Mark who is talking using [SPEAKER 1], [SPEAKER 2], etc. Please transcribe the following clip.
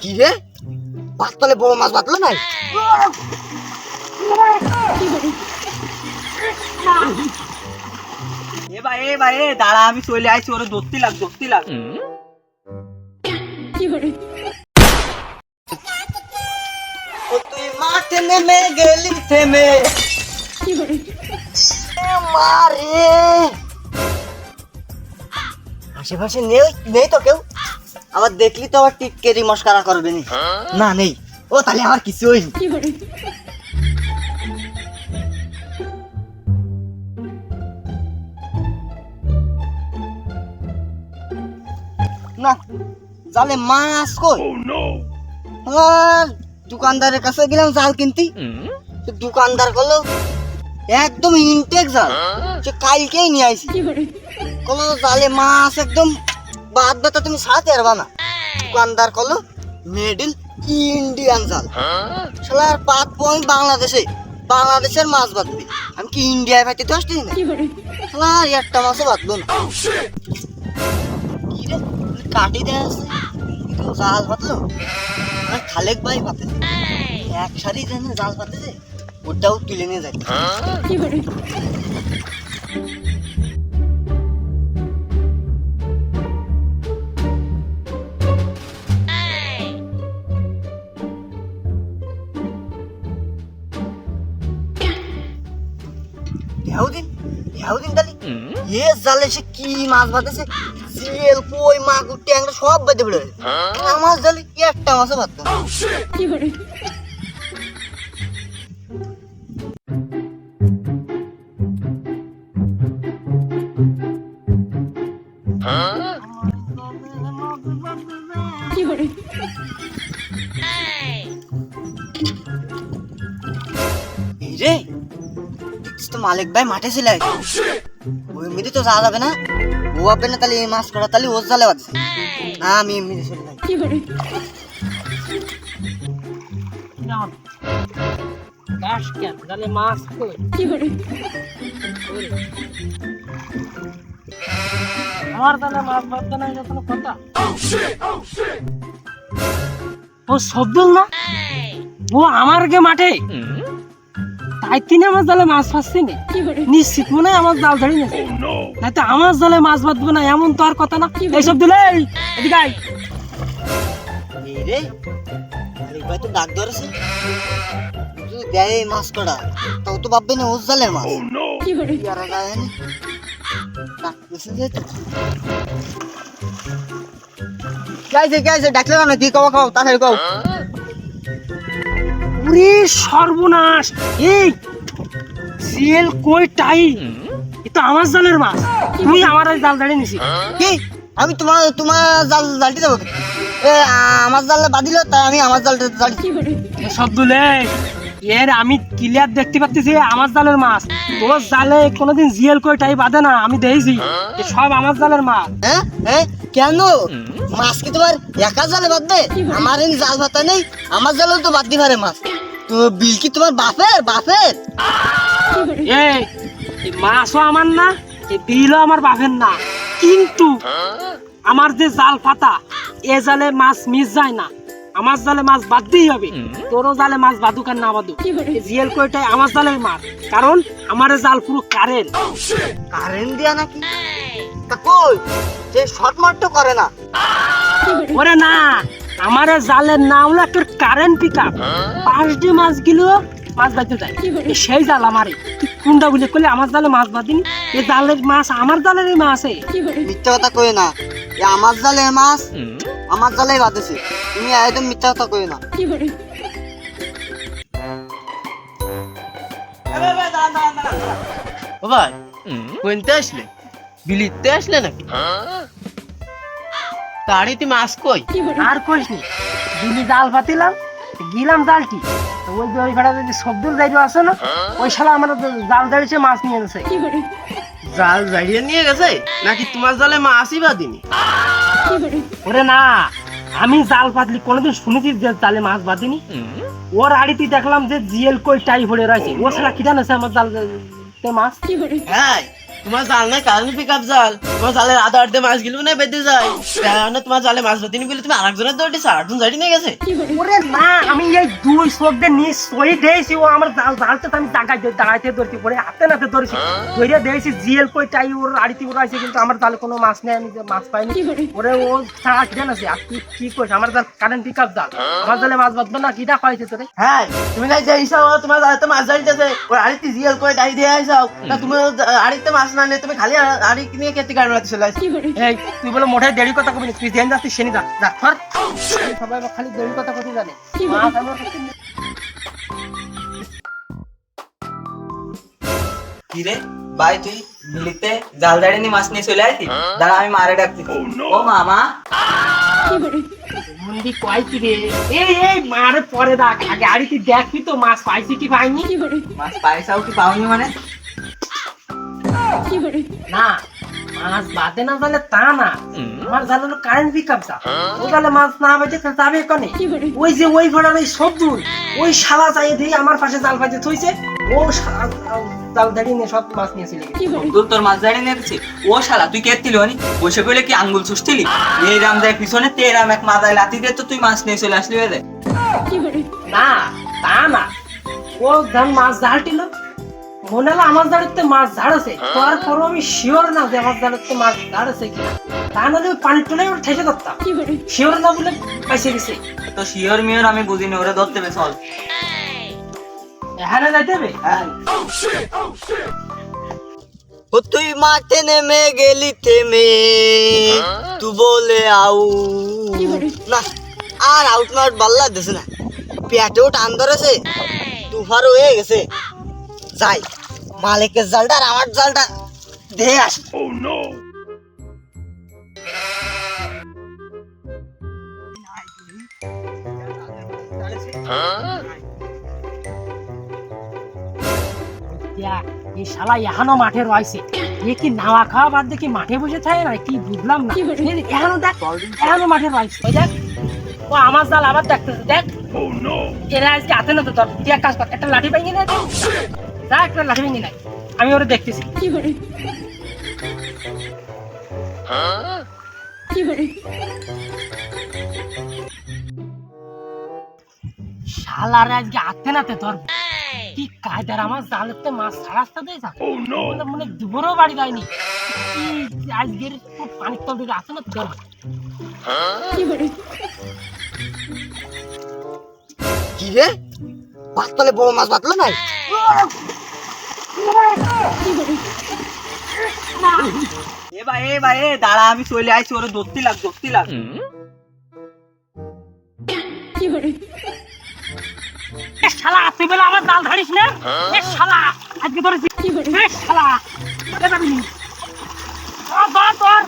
[SPEAKER 1] কি রে? পাততলে বড় মাছ বাতলো নাই?
[SPEAKER 2] এ ভাই এ ভাই এ দাঁড়া আমি চলে আইছি ওরে ধরতে লাগ ধরতে লাগ।
[SPEAKER 1] তুই মাঠে নেমে গেলি থেমে। মারে আশেপাশে নেই নেই তো কেউ? আবার দেখলি তো আবার টিটকেরি মস্কারা করবে নি? না নেই। ও তাহলে আমার কিছু হয়নি। না জালে মাছ কই? আর দোকানদারের কাছে গেলাম জাল কিনতি। তো দোকানদার করল একদম ইনটেক জাল। সে কালকেই নিয়ে আইছি। কলো জালে মাছ একদম বাদ বেতা তুমি সাথে পারবা না দোকানদার করল মেডিল ইন্ডিয়ান জাল শালার পাত পয়েন্ট বাংলাদেশে বাংলাদেশের মাছ বাঁধবি। আমি কি ইন্ডিয়ায় ভাইতে তো আসছি না শালার একটা মাছও বাঁধলো না। কি রে কাটি দেয় আছে জাল আর খালেক ভাই বাঁধে। এক সারি যেন জাল বাঁধেছে ওটাও তুলে নিয়ে যায় ঢেউদিন ঢেউদিন তালি এ জালে সে কি মাছ বাঁধেছে জিয়েল কই মাগুর ট্যাংরা সব বেঁধে বেড়ে আমার জালে একটা মাছও বাঁধতো না। এই রে! দেখছিস তো মালিক ভাই মাঠে ছিল ওই এমনিতে তো যাওয়া যাবে না। ও হবে না তাহলে এই মাছ করা তাহলে ওর জালে বাঁধছে। না আমি এমনিতে চলে যাই।
[SPEAKER 2] গাছ কেন? তাহলে মাছ কই? আমার তাহলে মাছ কথা? ও শব্দুল না? ও আমার গে মাঠে? তাই তিনি আমার জালে মাছ ফাঁসছি নি? নিশ্চিত মনে হয় আমার জাল ধরে নিয়েছে। না তো আমার জালে মাছ বাঁধবো না এমন তো আর কথা না। এই শব্দুল এই এদিকে আয়।
[SPEAKER 1] রে? ভাই তো ডাক ধরেছে? যদি দেয় এই মাছ করা তাও তো ভাববে না ওর জালের মাছ। কি যায় না ডাকতেছে যেহেতু গাইছে গাইছে ডাকলে না কি কও কও তাড়াতাড়ি কও
[SPEAKER 2] ওরে সর্বনাশ। এই সিএল কই টাই এ তো আমার জালের মাছ। তুই আমার ওই জাল দাঁড়িয়ে নিছি।
[SPEAKER 1] কি? আমি তোমার তোমার জাল জালটি দেবো এ আমার জাল বাঁধিল তাই আমি আমার জালটা জালটি
[SPEAKER 2] শব্দুলে এর আমি ক্লিয়ার দেখতে পাচ্ছি আমার জালের মাছ। তোর জালে কোনোদিন জিএল কই টাই বাঁধে না আমি দেখছি। এ সব আমার জালের মাছ।
[SPEAKER 1] হ্যাঁ? হ্যাঁ? কেন? মাছ কি তোমার একা জালে বাঁধবে? আমার এই জাল ভাতা নেই আমার জালেও তো বাঁধতে পারে মাছ। তো বিল কি তোমার বাপের? বাপের?
[SPEAKER 2] এই মাছও আমার না এই বিলও আমার বাপের না। কিন্তু আমার যে জাল পাতা এ জালে মাছ মিস যায় না। আমার জালে মাছ বাঁধতেই হবে। তোরও জালে মাছ বাঁধুক আর না বাঁধুক। জিএল কয়টাই আমার জালের মাছ। কারণ আমার জাল পুরো কারেন্ট।
[SPEAKER 1] কারেন্ট দিয়া নাকি? তা কই? যে শর্ট মারটো করে না।
[SPEAKER 2] ওরে না আমার জালের নাম হলো একটা কারেন্ট পিক আপ পাঁচ ডি মাছ গিলো মাছ বাঁধতে যায়। সেই জাল আমারই। তুই কোনটা বলে করলে আমার জালে মাছ বাঁধিনি। এ জালের মাছ আমার জালেরই মাছ আছে
[SPEAKER 1] মিথ্যা কথা কই না। এ আমার জালে মাছ আমার জালেই বাঁধেছে। তুমি একদম মিথ্যা কথা কই না।
[SPEAKER 3] ও ভাই কোনতে আসলে? বিলিতে আসলে নাকি? তাড়িতে মাছ কই?
[SPEAKER 2] আর কইস নি দিলি জাল পাতিলাম গিলাম জালটি। ওই যে ওই ভাড়া যদি সবদুল যাইরো আছে না ওই শালা আমার জাল দাঁড়িয়েছে মাছ নিয়ে এনেছে।
[SPEAKER 3] জাল জাড়িয়ে নিয়ে গেছে? নাকি তোমার জালে মাছই বাদিনি
[SPEAKER 2] ওরে না আমি জাল পাতলি কোনোদিন শুনেছি যে জালে মাছ বাঁধিনি। ওর আড়িতে দেখলাম যে জিএল কই টাই ভরে রয়েছে। ও শালা কি জানেছে আমার জাল তে মাছ?
[SPEAKER 1] কি হ্যাঁ
[SPEAKER 3] তোমার জাল না কারণ পিক আপ জাল। তোমার জালের আধা আধে মাছ গেলে না বেঁধে যায় কারণ তোমার জালে মাছ ধরতে নি বলে তুমি আরেকজনের দৌড়ে নিয়ে গেছে।
[SPEAKER 2] ওরে না আমি এই দুই নিয়ে সই দিয়েছি ও আমার জাল জালতে আমি জায়গায় দাঁড়াইতে ধরছি পরে হাতে নাতে ধরেছি। ধরে দিয়েছি জিএল কই টাই ওর আড়িতে ওর আছে কিন্তু আমার জালে কোনো মাছ নেই আমি যে মাছ পাইনি। ওরে ও ছাড়া কেন আছে আর তুই কি করিস আমার জাল কারেন্ট পিক আপ জাল আমার জালে মাছ বাঁধবে না কিটা খাইছে তোরে?
[SPEAKER 3] হ্যাঁ তুমি না যে হিসাব তোমার জালে মাছ ধরিতেছে ওর আড়িতে জিয়াল করে ডাই দিয়ে আইসাও। তা তুমি আড়িতে মাছ না নিয়ে তুমি খালি আড়ি নিয়ে কেটে গাড়ি মারতে চলে আসছি?
[SPEAKER 2] এই তুই বলে মোটাই দেরি কথা কবি না, তুই দেন যাচ্ছিস সেনি যা যা ধর। সবাই খালি দেরি কথা কথা জানে।
[SPEAKER 4] কিরে ভাই তুই বিলিতে জাল দাঁড়িয়ে নিয়ে মাছ নিয়ে চলে আসি দাঁড়া আমি মারে ডাকছি। ও মামা।
[SPEAKER 2] মুন্ডি কয় কি রে? এই এই মারে পরে দেখ। আগে আড়ি তুই দেখবি তো মাছ পাইছি কি পাইনি?
[SPEAKER 4] মাছ পয়সাও কি পাওনি মানে?
[SPEAKER 2] না মাছ বাদে না জালে তা না। আমার জালে হলো কারেন্ট পিক ও জালে মাছ না বাজে যাবে কনে? ওই যে ওই ঘোড়ার ওই সবদুল ওই শালা চাই দিয়ে আমার পাশে জাল পাইতে থইছে। ও জাল দাঁড়িয়ে নিয়ে সব মাছ নিয়ে চলে গেছে।
[SPEAKER 4] তোর তোর মাছ দাঁড়িয়ে নিয়ে ও শালা তুই কে দিলি হনি? বসে কইলে কি আঙ্গুল চুষতিলি এই রাম যায় পিছনে তে রাম এক মাথায় লাতি দিয়ে তো তুই মাছ নিয়ে চলে আসলি বেদে
[SPEAKER 2] না তা না। ও ধান মাছ মনে হলো আমার দাঁড়িতে মাছ ঝাড়েছে তারপরও আমি শিওর না যে আমার দাঁড়িতে মাছ ঝাড়েছে কি তা নাহলে ওই পানির টুলে ওর ঠেসে ধরতাম। শিওর না বলে পাইছে গেছে
[SPEAKER 4] তো শিওর মিওর আমি বুঝিনি ওরে ধরতে হবে চল।
[SPEAKER 2] এখানে যাইতে হবে?
[SPEAKER 4] হ্যাঁ।
[SPEAKER 1] ও তুই মাঠে নেমে গেলি থেমে। তু বলে আউ। না আর আউট মাউট ভালো লাগতেছে না। পেটেও টান ধরেছে। তুফার হয়ে গেছে। যাই। মালিকের জালটা আর আমার জালটা দেখে আসি।
[SPEAKER 2] দেখ, এই শালা এখনও মাঠে রয়েছে। এ কি নাওয়া খাওয়া বাদ দেখি মাঠে বসে থাকে না? কি বুঝলাম না। এখনও দেখ এখনও মাঠে রয়েছে। ওই দেখ ও আমার জাল আবার দেখতেছে দেখ। এরা আজকে হাতে না তো তুই এক কাজ কর একটা লাঠি ভেঙে নে। যা একটা লাঠি ভেঙে নাই আমি ওরে দেখতেছি। শালারে আজকে হাতে নাতে ধর কি কায়দার আমার জালেতে মাছ ছাড়াতে দেয় যা। মনে মনে দুপুরও বাড়ি যায়নি। কি আজকের পানির তল থেকে আসে না ধর
[SPEAKER 1] কি রে? বাতলে বড় মাছ বাতলো নাই?
[SPEAKER 4] এ ভাই এ ভাই এ দাঁড়া আমি চলে আইছি ওরে ধরতে লাগ ধরতে লাগ
[SPEAKER 2] এ শালা তুই বলে আমার জাল ধরিস না এ শালা আজকে এ শালা এ যাবি নি। ধর, ধর, ধর।